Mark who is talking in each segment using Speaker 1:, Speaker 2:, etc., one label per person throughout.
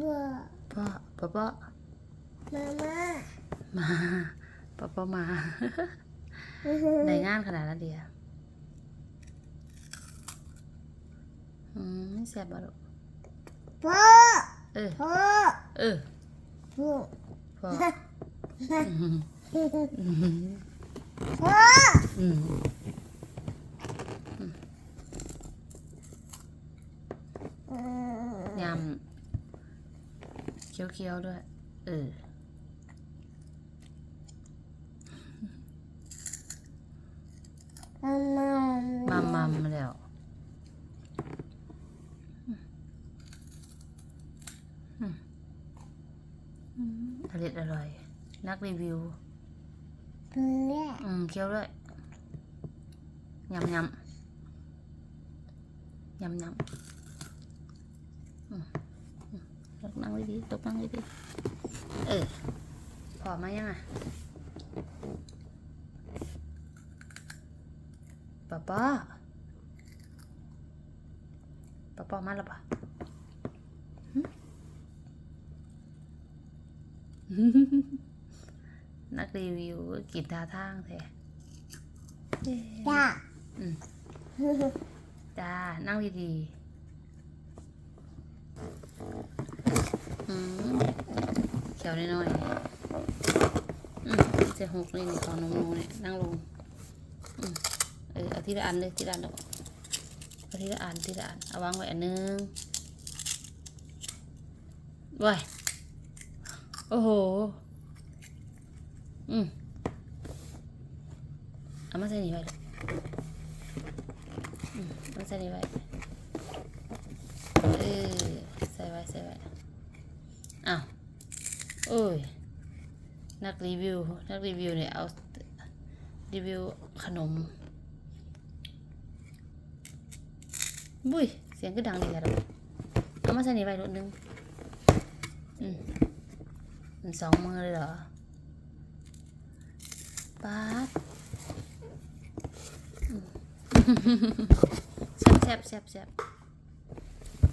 Speaker 1: วัว
Speaker 2: พ่อพ่อพ่อ
Speaker 1: มาม่า
Speaker 2: มาพ่อพ่อมาในงานขนาดนั้นเดียวอืมแซ่บบ่ลูก
Speaker 1: พ่อ
Speaker 2: เออ
Speaker 1: พ่อ
Speaker 2: เออ
Speaker 1: พ่อ
Speaker 2: พ่อ
Speaker 1: พ่อ
Speaker 2: อืมยำ เคี้ยวๆด้วย เออ
Speaker 1: มาม่า
Speaker 2: มัมมัมแล้วอืมอร่อยอร่อย นักรีวิว
Speaker 1: เนี่ย
Speaker 2: อืมเคี้ยวด้วยยำยำยำยำอืม ตกนั่งดีๆตกนั่งดีๆเออพอมายังอะป้าป้าป้าป้ามาแล้วปะหึนักรีวิวกินท่าทางแท้
Speaker 1: จ้า
Speaker 2: อืมจ้า นั่งดีๆอืม เขียวน้อยๆอืมจะหกเลยนี่ของนมนูเนี่ยนั่งลงเออเอาทีละอันเลยทีละอันเอาทีละอันทีละอันเอาวางไว้อันหนึงว้ายโอ้โห อืมเอามาใส่นี่ไว้เลยอืมมาใส่นี่ไว้เออใส่ไว้ใส่ไว้อ้าว โอ้ย นักรีวิว นักรีวิวเนี่ยเอารีวิวขนมบุ้ย เสียงก็ดังดีแหละเราเอามาใส่ในี่ไว้รถนึง อืมมันสองมือเลยเหรอป๊าดแซ่บแซ่บแซ่บแซ่บ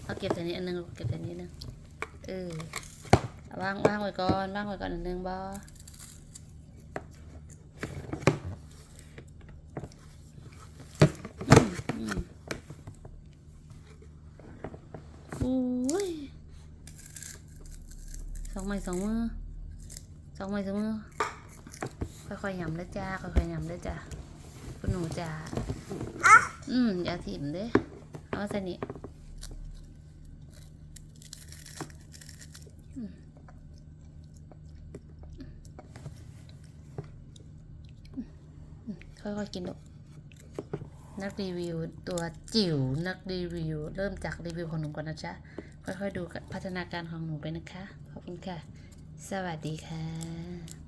Speaker 2: เอาเก็บแต่นี้อันหนึงเก็บแต่นี้นหนึงเออ วางวางไว้ก่อนวางไว้ก่อนหนึงบออุ้ยสองไม้สองมือสองไม้สองมือ ค่อยๆหยำเด้จ้า ค่อยๆหยำเด้จ้าคุณหนูจ้าอืมอย่าถิ่มเด้อเอาสนี่อืมอืม ค่อยๆกินดูนักรีวิวตัวจิ๋วนักรีวิว เริ่มจากรีวิวของหนูก่อนนะจ๊ะ ค่อยๆดูพัฒนาการของหนูไปนะคะ ขอบคุณค่ะ สวัสดีค่ะ